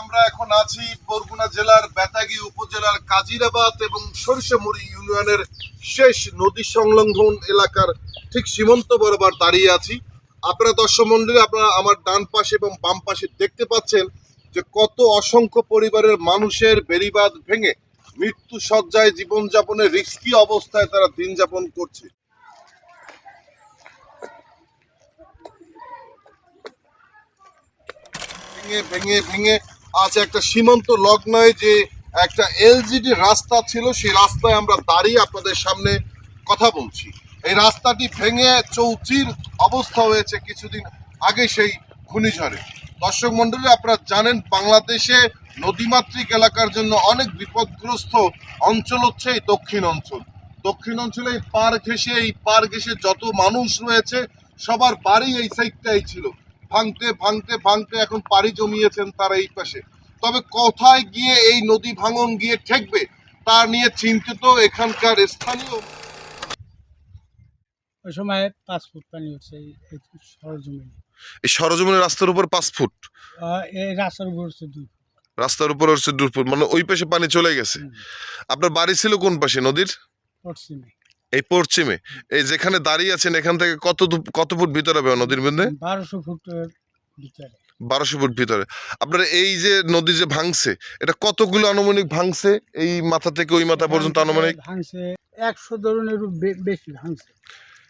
আমরা এখন আছি বরগুনা জেলার বেতাগী উপজেলার কাজিরাবাদ এবং সরিষামুড়ি ইউনিয়নের শেষ নদী সংলগ্ন এলাকার ঠিক সীমান্ত বরাবর দাঁড়িয়ে আছি। আপনারা দর্শক মন্ডলী আপনারা আমার ডান পাশে এবং বাম পাশে দেখতে পাচ্ছেন যে কত অসংখ্য পরিবারের মানুষের বেড়িবাঁধ ভেঙে মৃত্যু সজ্জায় জীবনযাপনের রিস্কি অবস্থায় তারা দিন যাপন করছে। ভেঙে ভেঙে ভেঙে আজ একটা সীমান্ত লগ্নয় যে একটা এলজিডি রাস্তা ছিল, সেই রাস্তায় আমরা দাঁড়িয়ে আপনাদের সামনে কথা বলছি। এই রাস্তাটি ভেঙে চৌচির অবস্থা হয়েছে কিছুদিন আগে সেই ঘূর্ণিঝড়ে। দর্শক মন্ডলী আপনারা জানেন বাংলাদেশে নদীমাতৃক এলাকার জন্য অনেক বিপদগ্রস্ত অঞ্চল হচ্ছে এই দক্ষিণ অঞ্চল। দক্ষিণ অঞ্চলে এই পার ঘেসে এই পার ঘেসে যত মানুষ রয়েছে, সবার বাড়ি এই সাইডটাই ছিল। ভাঙতে ভাঙতে ভাঙতে এখন পাড়ি জমিয়েছেন তারা এই পাশে। তবে কোথায় গিয়ে এই নদী ভাঙন গিয়ে ঠেকবে তা নিয়ে চিন্তিত এখানকার স্থানীয় ওই সময় পাঁচ ফুট পানি উঠছে এই এই সরজমিনে সরজমিনের রাস্তার উপর পাঁচ ফুট? এই রাস্তার উপর হচ্ছে দুই রাস্তার উপর হচ্ছে দু ফুট মানে ওই পাশে পানি চলে গেছে। আপনার বাড়ি ছিল কোন পাশে নদীর? পশ্চিমে। এই পশ্চিমে এই যেখানে দাঁড়িয়ে আছেন এখান থেকে কত কত ফুট ভিতরে হবে নদীর মধ্যে? বারোশো ফুটের ভিতরে। বারোশো ফুট ভিতরে। আপনার এই যে নদী যে ভাঙছে এটা কতগুলো আনুমানিক ভাঙছে? এই মাথা থেকে ওই মাথা পর্যন্ত আনুমানিক? ভাঙছে একশো ধরনের বেশি ভাঙছে।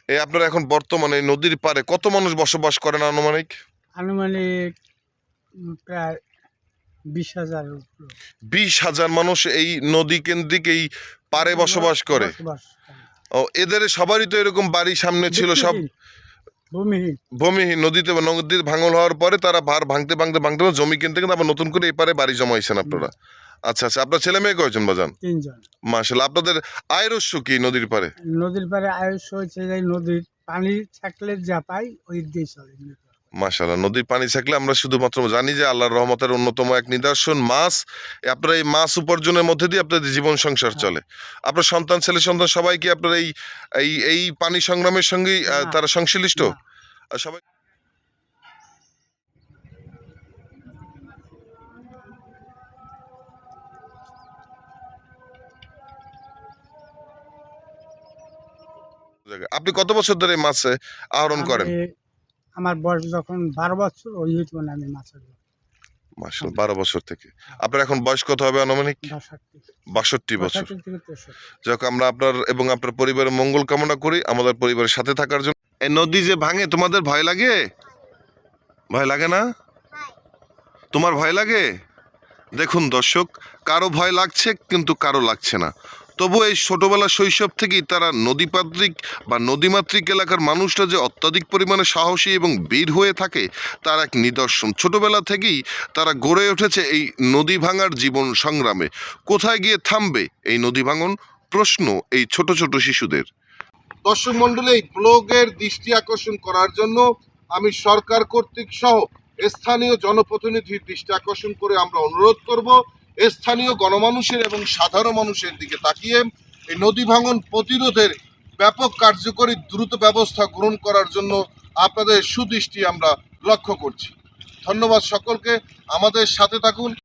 এই আপনার এখন বর্তমানে নদীর পারে কত মানুষ বসবাস করেন আনুমানিক? আনুমানিক প্রায় বিশ হাজার বিশ হাজার মানুষ এই নদী কেন্দ্রিক এই পারে বসবাস করে। ও এদের সবারই তো এরকম বাড়ি সামনে ছিল সব ভূমিহীন, নদীতে নদীর ভাঙল হওয়ার পরে তারা ভার ভাঙতে ভাঙতে ভাঙতে জমি কিনতে কিন্তু আবার নতুন করে এপারে বাড়ি জমাইছেন আপনারা। আচ্ছা আচ্ছা আপনার ছেলে মেয়ে কয়জন বাজান মাসাল আপনাদের আয়ের উৎস কি নদীর পারে নদীর পারে আয়ুষ হয়েছে যে নদীর পানি থাকলে যা পাই ওই দিয়ে চলে। মাশাল্লাহ নদীর পানি থাকলে আমরা শুধুমাত্র জানি যে আল্লাহর রহমতের অন্যতম এক নিদর্শন মাছ। আপনার এই মাছ উপার্জনের মধ্যে দিয়ে আপনাদের জীবন সংসার হ্যাঁ। চলে। আপনার সন্তান ছেলে সন্তান সবাই কি আপনার এই এই এই পানি সংগ্রামের সঙ্গেই তারা সংশ্লিষ্ট? সবাই আপনি কত বছর ধরে মাছ আহরণ করেন? আমার বয়স যখন বারো বছর ওই না আমি মাসাল বারো বছর থেকে। আপনার এখন বয়স কত হবে আনুমানিক? বাষট্টি। বছর। যাক আমরা আপনার এবং আপনার পরিবারের মঙ্গল কামনা করি আমাদের পরিবারের সাথে থাকার জন্য। এই নদী যে ভাঙে তোমাদের ভয় লাগে? ভয় লাগে না? তোমার ভয় লাগে? দেখুন দর্শক কারও ভয় লাগছে কিন্তু কারও লাগছে না। তবু এই ছোটবেলা শৈশব থেকেই তারা নদীপাত্রিক বা নদীমাতৃক এলাকার মানুষরা যে অত্যাধিক পরিমাণে সাহসী এবং বীর হয়ে থাকে, তার এক নিদর্শন। ছোটবেলা থেকেই তারা গড়ে উঠেছে এই নদী ভাঙার জীবন সংগ্রামে। কোথায় গিয়ে থামবে এই নদী ভাঙন? প্রশ্ন এই ছোট ছোট শিশুদের। দর্শক মন্ডলী এই ব্লগের দৃষ্টি আকর্ষণ করার জন্য আমি সরকার কর্তৃক সহ স্থানীয় জনপ্রতিনিধির দৃষ্টি আকর্ষণ করে আমরা অনুরোধ করব স্থানীয় গণমানুষের এবং সাধারণ মানুষের দিকে তাকিয়ে এই নদী ভাঙন প্রতিরোধের ব্যাপক কার্যকরী দ্রুত ব্যবস্থা গ্রহণ করার জন্য আপনাদের সুদৃষ্টি আমরা লক্ষ্য করছি। ধন্যবাদ সকলকে। আমাদের সাথে থাকুন।